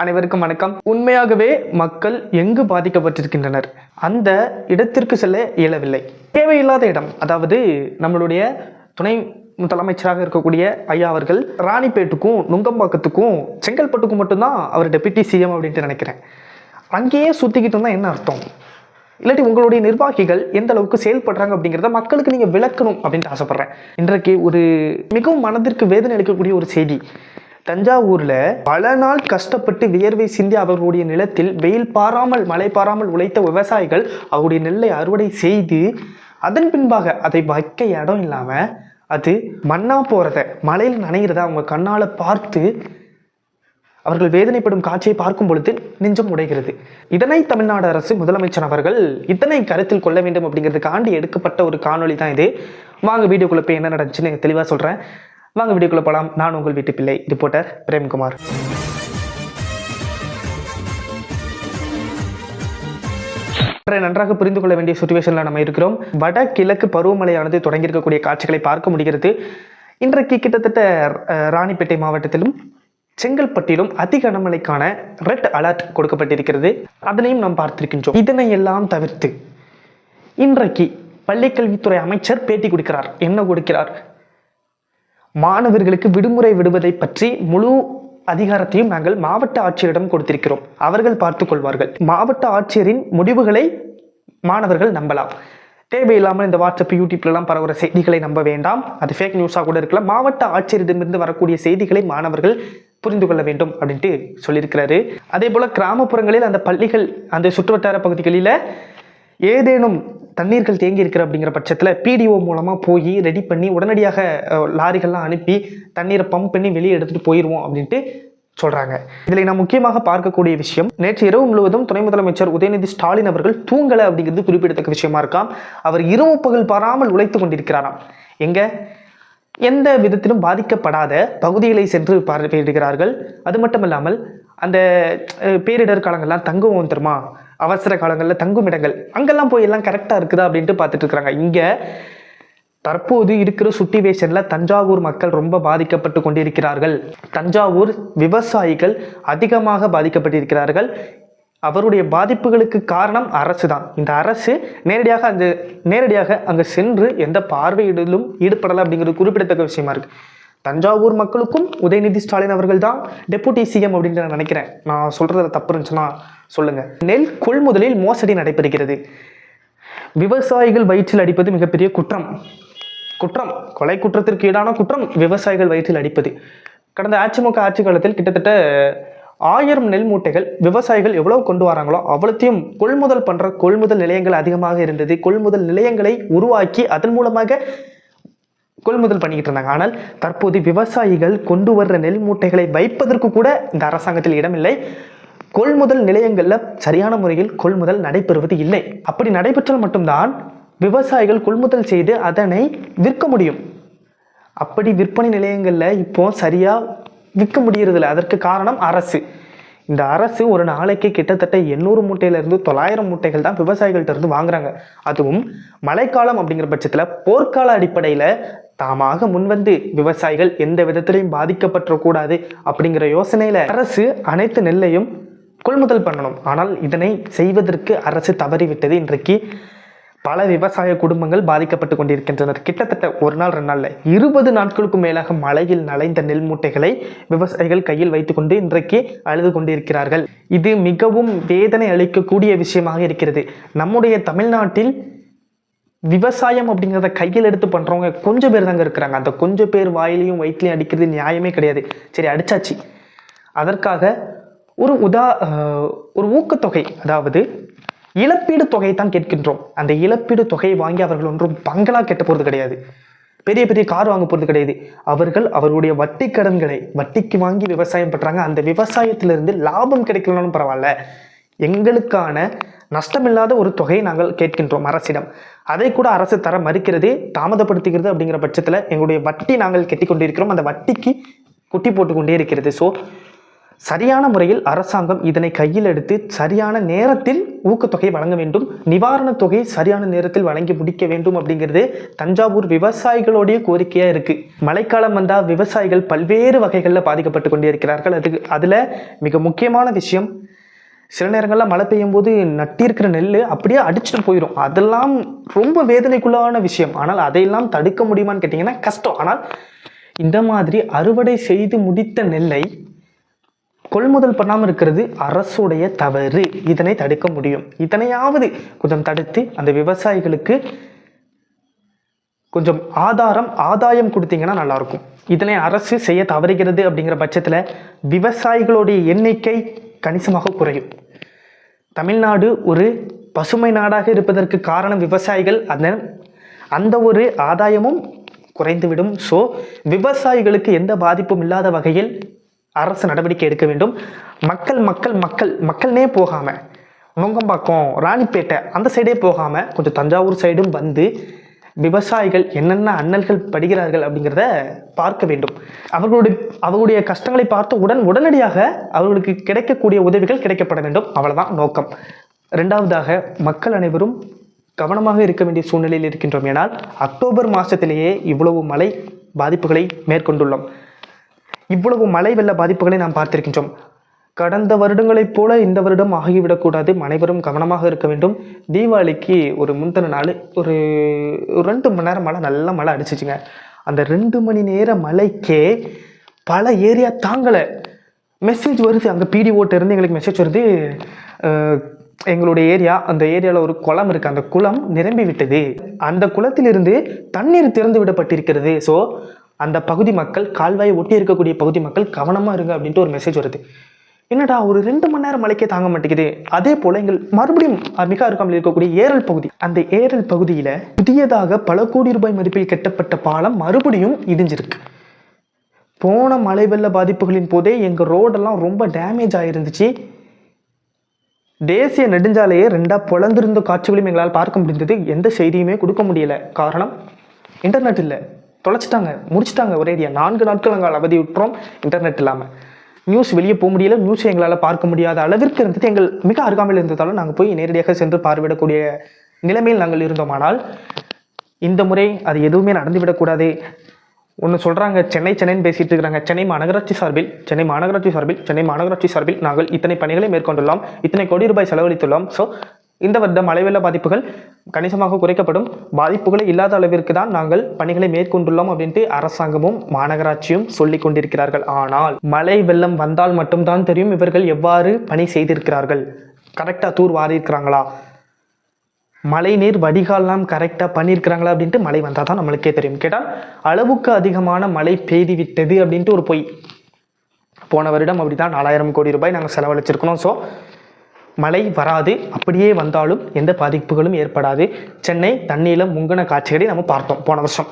அனைவருக்கும் வணக்கம். உண்மையாகவே மக்கள் எங்கு பாதிக்கப்பட்டிருக்கின்றனர்? அந்த இடத்திற்கு செல்ல இயலவில்லை. தேவையில்லாத இடம் அதாவது நம்மளுடைய துணை முதலமைச்சராக இருக்கக்கூடிய ஐயா அவர்கள் ராணிப்பேட்டுக்கும் நுங்கம்பாக்கத்துக்கும் செங்கல்பட்டுக்கும் மட்டும்தான் அவர் டெபியூட்டி சிஎம் அப்படின்ட்டு நினைக்கிறேன். அங்கேயே சுற்றிக்கிட்டு இருந்தால் என்ன அர்த்தம்? இல்லாட்டி உங்களுடைய நிர்வாகிகள் எந்த அளவுக்கு செயல்படுறாங்க அப்படிங்கிறத மக்களுக்கு நீங்கள் விளக்கணும் அப்படின்ட்டு ஆசைப்பட்றேன். இன்றைக்கு ஒரு மிகவும் மனதிற்கு வேதனை அளிக்கக்கூடிய ஒரு செய்தி. தஞ்சாவூர்ல பல நாள் கஷ்டப்பட்டு வியர்வை சிந்தி அவர்களுடைய நிலத்தில் வெயில் பாராமல் மழை பாராமல் உழைத்த விவசாயிகள் அவருடைய நெல்லை அறுவடை செய்து அதன் பின்பாக அதை வைக்க இடம் இல்லாம அது மண்ணா போறத மழையில் நனைகிறத அவங்க கண்ணால பார்த்து அவர்கள் வேதனைப்படும் காட்சியை பார்க்கும் பொழுது நெஞ்சம் உடைகிறது. இதனை தமிழ்நாடு அரசு முதலமைச்சர் அவர்கள் இதனை கருத்தில் கொள்ள வேண்டும் அப்படிங்கிறதுக்காண்டி எடுக்கப்பட்ட ஒரு காணொளி தான் இது. வாங்க வீடியோக்குள்ள போய் என்ன நடந்துச்சுன்னு தெளிவாக சொல்கிறேன் வாங்க வீடியோக்குள்ள போகலாம் நான் உங்கள் வீட்டு பிள்ளை ரிப்போர்ட்டர் பிரேம்குமார். ஒன்றை நன்றாக புரிந்து கொள்ள வேண்டிய சுச்சுவேஷனில் நம்ம இருக்கிறோம். வட கிழக்கு பருவமழையானது தொடங்கியிருக்கக்கூடிய காட்சிகளை பார்க்க முடிகிறது. இன்றைக்கு கிட்டத்தட்ட ராணிப்பேட்டை மாவட்டத்திலும் செங்கல்பட்டிலும் அதி கனமழைக்கான ரெட் அலர்ட் கொடுக்கப்பட்டிருக்கிறது. அதனையும் நாம் பார்த்திருக்கின்றோம். இதனை எல்லாம் தவிர்த்து இன்றைக்கு பள்ளிக்கல்வித்துறை அமைச்சர் பேட்டி கொடுக்கிறார். என்ன கொடுக்கிறார்? மாணவர்களுக்கு விடுமுறை விடுவதை பற்றி முழு அதிகாரத்தையும் நாங்கள் மாவட்ட ஆட்சியரிடம் கொடுத்திருக்கிறோம். அவர்கள் பார்த்துக் கொள்வார்கள். மாவட்ட ஆட்சியரின் முடிவுகளை மாணவர்கள் நம்பலாம். தேவையில்லாமல் இந்த வாட்ஸ்அப் யூடியூப்லலாம் பரவுற செய்திகளை நம்ப வேண்டாம். அது ஃபேக் நியூஸாக கூட இருக்கலாம். மாவட்ட ஆட்சியரிடமிருந்து வரக்கூடிய செய்திகளை மாணவர்கள் புரிந்து கொள்ள வேண்டும் அப்படின்ட்டு சொல்லியிருக்கிறாரு. அதே போல் கிராமப்புறங்களில் அந்த பள்ளிகள் அந்த சுற்றுவட்டார பகுதிகளில் ஏதேனும் தண்ணீர்கள் தேங்கி இருக்கிற அப்படிங்கிற பட்சத்தில் பிடிஓ மூலமாக போய் ரெடி பண்ணி உடனடியாக லாரிகள்லாம் அனுப்பி தண்ணீரை பம்ப் பண்ணி வெளியே எடுத்துகிட்டு போயிடுவோம் அப்படின்ட்டு சொல்கிறாங்க இதில் நான் முக்கியமாக பார்க்கக்கூடிய விஷயம் நேற்று இரவு முழுவதும் துணை முதலமைச்சர் உதயநிதி ஸ்டாலின் அவர்கள் தூங்கலை அப்படிங்கிறது குறிப்பிடத்தக்க விஷயமா இருக்காம். அவர் இரவு பகல் பாராமல் உழைத்து கொண்டிருக்கிறாராம். எங்க? எந்த விதத்திலும் பாதிக்கப்படாத பகுதிகளை சென்று பார்வையிடுகிறார்கள். அது மட்டும் இல்லாமல் அந்த பேரிடர் காலங்கள்லாம் தங்குவோம் தெரியுமா அவசர காலங்களில் தங்கும் இடங்கள். அங்கெல்லாம் போய் எல்லாம் கரெக்டாக இருக்குதா அப்படின்ட்டு பார்த்துட்டு இருக்கிறாங்க இங்கே தற்போது இருக்கிற சுட்டிவேஷனில் தஞ்சாவூர் மக்கள் ரொம்ப பாதிக்கப்பட்டு கொண்டிருக்கிறார்கள். தஞ்சாவூர் விவசாயிகள் அதிகமாக பாதிக்கப்பட்டிருக்கிறார்கள். அவருடைய பாதிப்புகளுக்கு காரணம் அரசு தான் இந்த அரசு நேரடியாக அந்த நேரடியாக அங்கே சென்று எந்த பார்வையிடலும் ஈடுபடலை அப்படிங்கிறது குறிப்பிடத்தக்க விஷயமா இருக்குது தஞ்சாவூர் மக்களுக்கும் உதயநிதி ஸ்டாலின் அவர்கள் தான் டெபுட்டி சிஎம் அப்படின்னு நான் நினைக்கிறேன். நான் சொல்கிறதுல தப்பு இருந்துச்சுன்னா சொல்லுங்கள் நெல் கொள்முதலில் மோசடி நடைபெறுகிறது. விவசாயிகள் வயிற்றில் அடிப்பது மிகப்பெரிய குற்றம். குற்றம். கொலை குற்றத்திற்கு ஈடான குற்றம் விவசாயிகள் வயிற்றில் அடிப்பது. கடந்த அதிமுக ஆட்சி காலத்தில் கிட்டத்தட்ட ஆயிரம் நெல் மூட்டைகள் விவசாயிகள் எவ்வளவு கொண்டு வராங்களோ அவ்வளோத்தையும் கொள்முதல் பண்ணுற கொள்முதல் நிலையங்கள் அதிகமாக இருந்தது. கொள்முதல் நிலையங்களை உருவாக்கி அதன் மூலமாக கொள்முதல் பண்ணிக்கிட்டு இருந்தாங்க ஆனால் தற்போது விவசாயிகள் கொண்டு வர்ற நெல் மூட்டைகளை வைப்பதற்கு கூட இந்த அரசாங்கத்தில் இடமில்லை. கொள்முதல் நிலையங்களில் சரியான முறையில் கொள்முதல் நடைபெறுவது இல்லை. அப்படி நடைபெற்றால் மட்டும்தான் விவசாயிகள் கொள்முதல் செய்து அதனை விற்க முடியும். அப்படி விற்பனை நிலையங்களில் இப்போ சரியாக விற்க முடியறதில்ல. அதற்கு காரணம் அரசு. இந்த அரசு ஒரு நாளைக்கு கிட்டத்தட்ட எண்ணூறு மூட்டையிலிருந்து தொள்ளாயிரம் மூட்டைகள் தான் விவசாயிகள்கிட்ட இருந்து வாங்குறாங்க. அதுவும் மழைக்காலம் அப்படிங்கிற பட்சத்தில் போர்க்கால அடிப்படையில் தாமாக முன்வந்து விவசாயிகள் எந்த விதத்திலையும் பாதிக்கப்பட்டுறக்கூடாது அப்படிங்கிற யோசனையில் அரசு அனைத்து நெல்லையும் கொள்முதல் பண்ணணும். ஆனால் இதனை செய்வதற்கு அரசு தவறிவிட்டது. இன்றைக்கு பல விவசாய குடும்பங்கள் பாதிக்கப்பட்டு கொண்டிருக்கின்றனர். கிட்டத்தட்ட ஒரு நாள் ரெண்டு நாளில் இருபது நாட்களுக்கும் மேலாக மழையில் நலைந்த நெல் மூட்டைகளை விவசாயிகள் கையில் வைத்துக்கொண்டு இன்றைக்கு அழுது கொண்டிருக்கிறார்கள். இது மிகவும் வேதனை அளிக்கக்கூடிய விஷயமாக இருக்கிறது. நம்முடைய தமிழ்நாட்டில் விவசாயம் அப்படிங்கிறத கையில் எடுத்து பண்ணுறவங்க கொஞ்சம் பேர் தாங்க இருக்கிறாங்க. அந்த கொஞ்சம் பேர் வாயிலையும் வயிற்றுலையும் அடிக்கிறது நியாயமே கிடையாது. சரி அடிச்சாச்சு. அதற்காக ஒரு உதா ஒரு ஊக்கத்தொகை அதாவது இழப்பீடு தொகை தான் கேட்கின்றோம். அந்த இழப்பீடு தொகையை வாங்கி அவர்கள் ஒன்றும் பங்களா கெட்ட போகிறது கிடையாது. பெரிய பெரிய கார் வாங்க போகிறது கிடையாது. அவர்கள் அவர்களுடைய வட்டி கடன்களை வட்டிக்கு வாங்கி விவசாயம் பண்ணுறாங்க அந்த விவசாயத்திலிருந்து லாபம் கிடைக்கலனாலும் பரவாயில்ல. எங்களுக்கான நஷ்டமில்லாத ஒரு தொகையை நாங்கள் கேட்கின்றோம் அரசிடம். அதை கூட அரசு தர மறுக்கிறதே தாமதப்படுத்துகிறது அப்படிங்கிற பட்சத்தில் எங்களுடைய வட்டி நாங்கள் கெட்டி கொண்டிருக்கிறோம் அந்த வட்டிக்கு குட்டி போட்டு கொண்டே இருக்கிறது. ஸோ சரியான முறையில் அரசாங்கம் இதனை கையில் எடுத்து சரியான நேரத்தில் ஊக்கத்தொகை வழங்க வேண்டும். நிவாரணத் தொகை சரியான நேரத்தில் வழங்கி முடிக்க வேண்டும் அப்படிங்கிறது தஞ்சாவூர் விவசாயிகளுடைய கோரிக்கையாக இருக்குது மழைக்காலம் வந்தால் விவசாயிகள் பல்வேறு வகைகளில் பாதிக்கப்பட்டு கொண்டே இருக்கிறார்கள். அதுக்கு அதில் மிக முக்கியமான விஷயம் சில நேரங்களில் மழை பெய்யும் போது நட்டிருக்கிற நெல் அப்படியே அடிச்சுட்டு போயிடும் அதெல்லாம் ரொம்ப வேதனைக்குள்ளான விஷயம். ஆனால் அதையெல்லாம் தடுக்க முடியுமான்னு கேட்டிங்கன்னா கஷ்டம். ஆனால் இந்த மாதிரி அறுவடை செய்து முடித்த நெல்லை கொள்முதல் பண்ணாமல் இருக்கிறது அரசுடைய தவறு. இதனை தடுக்க முடியும். இதனையாவது கொஞ்சம் தடுத்து அந்த விவசாயிகளுக்கு கொஞ்சம் ஆதாரம் ஆதாயம் கொடுத்தீங்கன்னா நல்லாயிருக்கும். இதனை அரசு செய்ய தவறுகிறது அப்படிங்கிற பட்சத்தில் விவசாயிகளுடைய எண்ணிக்கை கணிசமாக குறையும். தமிழ்நாடு ஒரு பசுமை நாடாக இருப்பதற்கு காரணம் விவசாயிகள் அந்த அந்த ஒரு ஆதாயமும் குறைந்துவிடும். ஸோ விவசாயிகளுக்கு எந்த பாதிப்பும் இல்லாத வகையில் அரசு நடவடிக்கை எடுக்க வேண்டும். மக்கள் மக்கள் மக்கள் மக்கள்னே போகாமல் நுங்கம்பாக்கம் ராணிப்பேட்டை அந்த சைடே போகாமல் கொஞ்சம் தஞ்சாவூர் சைடும் வந்து விவசாயிகள் என்னென்ன அண்ணல்கள் படுகிறார்கள் அப்படிங்கிறத பார்க்க வேண்டும். அவர்களுடைய அவர்களுடைய கஷ்டங்களை பார்த்து உடன் உடனடியாக அவர்களுக்கு கிடைக்கக்கூடிய உதவிகள் கிடைக்கப்பட வேண்டும். அவ்வளோதான் நோக்கம். ரெண்டாவதாக மக்கள் அனைவரும் கவனமாக இருக்க வேண்டிய சூழ்நிலையில் இருக்கின்றோம் ஏனால் அக்டோபர் மாதத்திலேயே இவ்வளவு மழை பாதிப்புகளை மேற்கொண்டுள்ளோம். இவ்வளவு மழை வெள்ள பாதிப்புகளை நாம் பார்த்திருக்கின்றோம். கடந்த வருடங்களைப் போல இந்த வருடம் ஆகிவிடக்கூடாது அனைவரும் கவனமாக இருக்க வேண்டும். தீபாவளிக்கு ஒரு முந்தின நாள் ஒரு ஒரு ரெண்டு மணி நேரம் மழை நல்ல மழை அடிச்சிச்சுங்க. அந்த ரெண்டு மணி நேர மழைக்கே பல ஏரியா தாங்கலை. மெசேஜ் வருது. அங்கே பிடி இருந்து எங்களுக்கு மெசேஜ் வருது. எங்களுடைய ஏரியா அந்த ஏரியாவில் ஒரு குளம் இருக்குது அந்த குளம் நிரம்பி விட்டது. அந்த குளத்திலிருந்து தண்ணீர் திறந்து விடப்பட்டிருக்கிறது. ஸோ அந்த பகுதி மக்கள் கால்வாயை ஒட்டி இருக்கக்கூடிய பகுதி மக்கள் கவனமாக இருங்க அப்படின்ட்டு ஒரு மெசேஜ் வருது. என்னடா ஒரு ரெண்டு மணி நேரம் மழைக்கே தாங்க மாட்டேங்குது. அதே போல எங்கள் மறுபடியும் மிக அருகாமல் இருக்கக்கூடிய ஏரல் பகுதி. அந்த ஏரல் பகுதியில் புதியதாக பல கோடி ரூபாய் மதிப்பில் கட்டப்பட்ட பாலம் மறுபடியும் இடிஞ்சிருக்கு. போன மழை வெள்ள பாதிப்புகளின் போதே எங்கள் ரோடெல்லாம் ரொம்ப டேமேஜ் ஆயிருந்துச்சு. தேசிய நெடுஞ்சாலையே ரெண்டாக பொழந்திருந்த காட்சிகளையும் எங்களால் பார்க்க முடிந்தது. எந்த செய்தியுமே கொடுக்க முடியல. காரணம் இன்டர்நெட் இல்லை. தொலைச்சிட்டாங்க முடிச்சிட்டாங்க ஒரேடியா நான்கு நாட்கள் நாங்கள் அவதி விட்டுறோம் இன்டர்நெட் இல்லாமல் நியூஸ் வெளியே போக முடியல நியூஸ் எங்களால் பார்க்க முடியாத அளவிற்கு இருந்தது. எங்கள் மிக அருகாமையில் இருந்ததாலும் நாங்கள் போய் நேரடியாக சென்று பார்வையிடக்கூடிய நிலைமையில் நாங்கள் இருந்தோமானால் இந்த முறை அது எதுவுமே நடந்துவிடக்கூடாது ஒன்று சொல்கிறாங்க சென்னை சென்னைன்னு பேசிட்டு இருக்கிறாங்க. சென்னை மாநகராட்சி சார்பில் சென்னை மாநகராட்சி சார்பில் சென்னை மாநகராட்சி சார்பில் நாங்கள் இத்தனை பணிகளை மேற்கொண்டுள்ளோம் இத்தனை கோடி ரூபாய் செலவழித்துள்ளோம். ஸோ இந்த வருடம் மழை வெள்ள பாதிப்புகள் கணிசமாக குறைக்கப்படும். பாதிப்புகளை இல்லாத அளவிற்கு தான் நாங்கள் பணிகளை மேற்கொண்டுள்ளோம் அப்படின்ட்டு அரசாங்கமும் மாநகராட்சியும் சொல்லிக் கொண்டிருக்கிறார்கள். ஆனால் மழை வெள்ளம் வந்தால் மட்டும்தான் தெரியும் இவர்கள் எவ்வாறு பணி செய்திருக்கிறார்கள். கரெக்டாக தூர் வாரி இருக்கிறாங்களா மழை நீர் வடிகால்லாம் கரெக்டாக பண்ணியிருக்கிறாங்களா அப்படின்ட்டு மழை வந்தால் தான் நம்மளுக்கே தெரியும். கேட்டால் அளவுக்கு அதிகமான மழை பெய்து விட்டது அப்படின்ட்டு ஒரு பொய். போன வருடம் அப்படி தான் நாலாயிரம் கோடி ரூபாய் நாங்கள் செலவழிச்சிருக்கணும். ஸோ மழை வராது. அப்படியே வந்தாலும் எந்த பாதிப்புகளும் ஏற்படாது. சென்னை தண்ணீரில் முங்கின காட்சிகளை நம்ம பார்த்தோம் போன வருஷம்.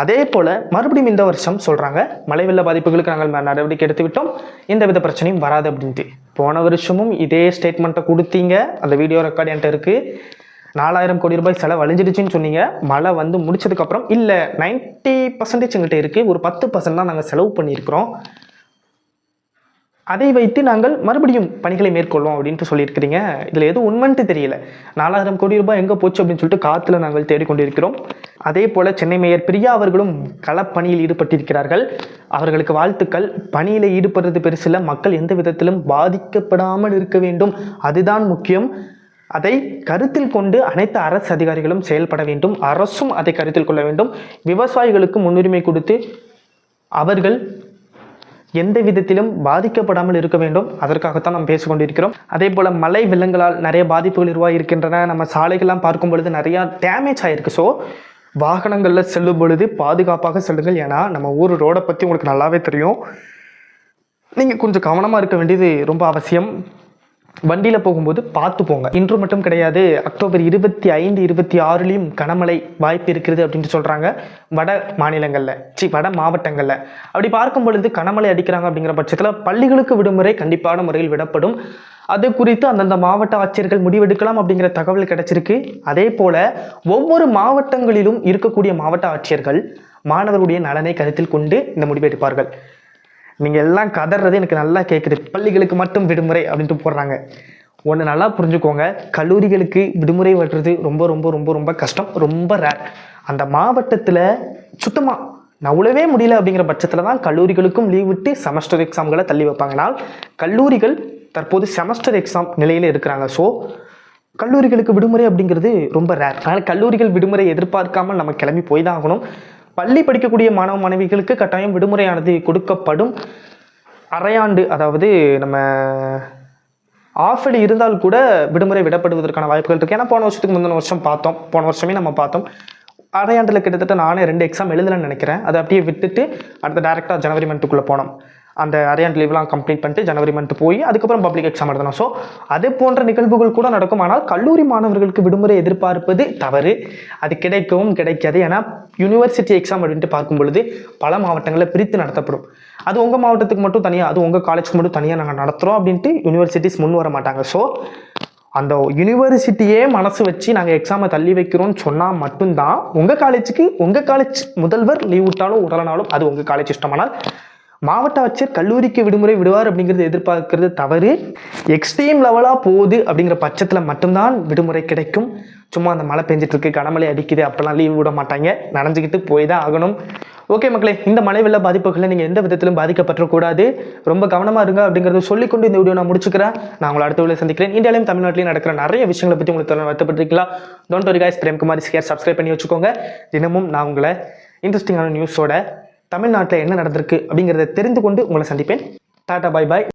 அதே போல் மறுபடியும் இந்த வருஷம் சொல்கிறாங்க மழை வெள்ள பாதிப்புகளுக்கு நாங்கள் நடவடிக்கை எடுத்து விட்டோம். எந்த வித பிரச்சனையும் வராது அப்படின்ட்டு. போன வருஷமும் இதே ஸ்டேட்மெண்ட்டை கொடுத்தீங்க. அந்த வீடியோ ரெக்கார்டு என்கிட்ட இருக்குது நாலாயிரம் கோடி ரூபாய் செலவு அழிஞ்சிடுச்சுன்னு சொன்னீங்க. மழை வந்து முடிச்சதுக்கப்புறம் இல்லை நைன்ட்டி பர்சன்டேஜ் எங்கிட்ட இருக்குது ஒரு பத்து பர்சன்ட் தான் நாங்கள் செலவு பண்ணியிருக்கிறோம். அதை வைத்து நாங்கள் மறுபடியும் பணிகளை மேற்கொள்வோம் அப்படின்ட்டு சொல்லியிருக்கிறீங்க. இதில் எதுவும் உண்மைன்ட்டு தெரியல. நாலாயிரம் கோடி ரூபாய் எங்கே போச்சு அப்படின்னு சொல்லிட்டு காற்றுல நாங்கள் தேடிக்கொண்டிருக்கிறோம். அதே போல் சென்னை மேயர் பிரியா அவர்களும் களப்பணியில் ஈடுபட்டிருக்கிறார்கள். அவர்களுக்கு வாழ்த்துக்கள். பணியில் ஈடுபடுறது பெருசில் மக்கள் எந்த விதத்திலும் பாதிக்கப்படாமல் இருக்க வேண்டும். அதுதான் முக்கியம். அதை கருத்தில் கொண்டு அனைத்து அரசு அதிகாரிகளும் செயல்பட வேண்டும். அரசும் அதை கருத்தில் கொள்ள வேண்டும். விவசாயிகளுக்கு முன்னுரிமை கொடுத்து அவர்கள் எந்த விதத்திலும் பாதிக்கப்படாமல் இருக்க வேண்டும். அதற்காகத்தான் நாம் பேசிக்கொண்டிருக்கிறோம். அதே போல் மழை வெள்ளங்களால் நிறைய பாதிப்புகள் உருவாகியிருக்கின்றன. நம்ம சாலைகள்லாம் பார்க்கும் பொழுது நிறையா டேமேஜ் ஆகிருக்கு ஸோ வாகனங்களில் செல்லும் பொழுது பாதுகாப்பாக செல்லுங்கள். ஏன்னா நம்ம ஊர் ரோடை பற்றி உங்களுக்கு நல்லாவே தெரியும். நீங்கள் கொஞ்சம் கவனமாக இருக்க வேண்டியது ரொம்ப அவசியம். வண்டியில் போகும்போது பார்த்து போங்க. இன்று மட்டும் கிடையாது அக்டோபர் இருபத்தி ஐந்து இருபத்தி ஆறுலேயும் கனமழை வாய்ப்பு இருக்கிறது அப்படின்ட்டு சொல்கிறாங்க வட மாநிலங்களில். சி வட மாவட்டங்களில். அப்படி பார்க்கும் பொழுது கனமழை அடிக்கிறாங்க அப்படிங்கிற பட்சத்தில் பள்ளிகளுக்கு விடுமுறை கண்டிப்பான முறையில் விடப்படும். அது குறித்து அந்தந்த மாவட்ட ஆட்சியர்கள் முடிவெடுக்கலாம் அப்படிங்கிற தகவல் கிடைச்சிருக்கு. அதே போல ஒவ்வொரு மாவட்டங்களிலும் இருக்கக்கூடிய மாவட்ட ஆட்சியர்கள் மாணவருடைய நலனை கருத்தில் கொண்டு இந்த முடிவெடுப்பார்கள் நீங்கள் எல்லாம் கதறது எனக்கு நல்லா கேட்குது பள்ளிகளுக்கு மட்டும் விடுமுறை அப்படின்ட்டு போடுறாங்க. ஒன்று நல்லா புரிஞ்சுக்கோங்க. கல்லூரிகளுக்கு விடுமுறை வர்றது ரொம்ப ரொம்ப ரொம்ப ரொம்ப கஷ்டம். ரொம்ப ரேர் அந்த மாவட்டத்தில் சுத்தமாக நவுளவே முடியல அப்படிங்கிற பட்சத்தில் தான் கல்லூரிகளுக்கும் லீவ் விட்டு செமஸ்டர் எக்ஸாம்களை தள்ளி வைப்பாங்கனால் கல்லூரிகள் தற்போது செமஸ்டர் எக்ஸாம் நிலையில் இருக்கிறாங்க. ஸோ கல்லூரிகளுக்கு விடுமுறை அப்படிங்கிறது ரொம்ப ரேர் அதனால் கல்லூரிகள் விடுமுறை எதிர்பார்க்காமல் நம்ம கிளம்பி போய் தான் ஆகணும். பள்ளி படிக்கக்கூடிய மாணவ மாணவிகளுக்கு கட்டாயம் விடுமுறையானது கொடுக்கப்படும். அரையாண்டு அதாவது நம்ம ஆஃபலி இருந்தால் கூட விடுமுறை விடப்படுவதற்கான வாய்ப்புகள் இருக்குது ஏன்னா போன வருஷத்துக்கு முந்தின வருஷம் பார்த்தோம். போன வருஷமே நம்ம பார்த்தோம். அரையாண்டில் கிட்டத்தட்ட நானே ரெண்டு எக்ஸாம் எழுதலைன்னு நினைக்கிறேன். அதை அப்படியே விட்டுட்டு அடுத்த டேரெக்டாக ஜனவரி மந்த்துக்குள்ளே போனோம். அந்த அரையாண்ட் லீவ்லாம் கம்ப்ளீட் பண்ணிட்டு ஜனவரி மந்த் போய் அதுக்கப்புறம் பப்ளிக் எக்ஸாம் எழுதணும் ஸோ அது போன்ற நிகழ்வுகள் கூட நடக்கும். ஆனால் கல்லூரி மாணவர்களுக்கு விடுமுறை எதிர்பார்ப்பது தவறு. அது கிடைக்கவும் கிடைக்காது. ஏன்னா யூனிவர்சிட்டி எக்ஸாம் அப்படின்ட்டு பார்க்கும் பொழுது பல மாவட்டங்களில் பிரித்து நடத்தப்படும். அது உங்கள் மாவட்டத்துக்கு மட்டும் தனியாக அது உங்கள் காலேஜ்க்கு மட்டும் தனியாக நாங்கள் நடத்துகிறோம் அப்படின்ட்டு யூனிவர்சிட்டிஸ் முன் வர மாட்டாங்க. ஸோ அந்த யூனிவர்சிட்டியே மனசு வச்சு நாங்கள் எக்ஸாமை தள்ளி வைக்கிறோம்னு சொன்னால் மட்டும்தான் உங்கள் காலேஜுக்கு உங்கள் காலேஜ் முதல்வர் லீவ் விட்டாலும் உடலனாலும் அது உங்கள் காலேஜ் இஷ்டமானால் மாவட்ட ஆட்சியர் கல்லூரிக்கு விடுமுறை விடுவார் அப்படிங்கிறது எதிர்பார்க்கிறது தவறு. எக்ஸ்ட்ரீம் லெவலாக போகுது அப்படிங்கிற பட்சத்தில் மட்டும்தான் விடுமுறை கிடைக்கும். சும்மா அந்த மழை பெஞ்சிட்டு இருக்கு கனமழை அடிக்குது அப்போல்லாம் லீவ் விட மாட்டாங்க. நனைஞ்சிக்கிட்டு போய் தான் ஆகணும். ஓகே மக்களே இந்த மழை வெள்ள பாதிப்புகளை நீங்கள் எந்த விதத்திலும் பாதிக்கப்பட்டக்கூடாது ரொம்ப கவனமாக இருங்க அப்படிங்கிறத சொல்லிக்கொண்டு இந்த வீடியோ நான் முடிச்சுக்கிறேன். நான் உங்களை அடுத்த வீடியோ சந்திக்கிறேன். இந்தியாலையும் தமிழ்நாட்டிலையும் நடக்கிற நிறைய விஷயங்களை பற்றி உங்களுக்கு தொடர்ந்து வருத்தப்பட்டிருக்கலாம் டோன்ட் வரி காய்ஸ் பிரேம்குமார் ஸ்கேர் சப்ஸ்கிரைப் பண்ணி வச்சுக்கோங்க. தினமும் நான் உங்களை இன்ட்ரெஸ்டிங்கான நியூஸோட தமிழ்நாட்டில் என்ன நடந்திருக்கு அப்படிங்கிறத தெரிந்து கொண்டு உங்களை சந்திப்பேன். டாடா பாய் பாய்.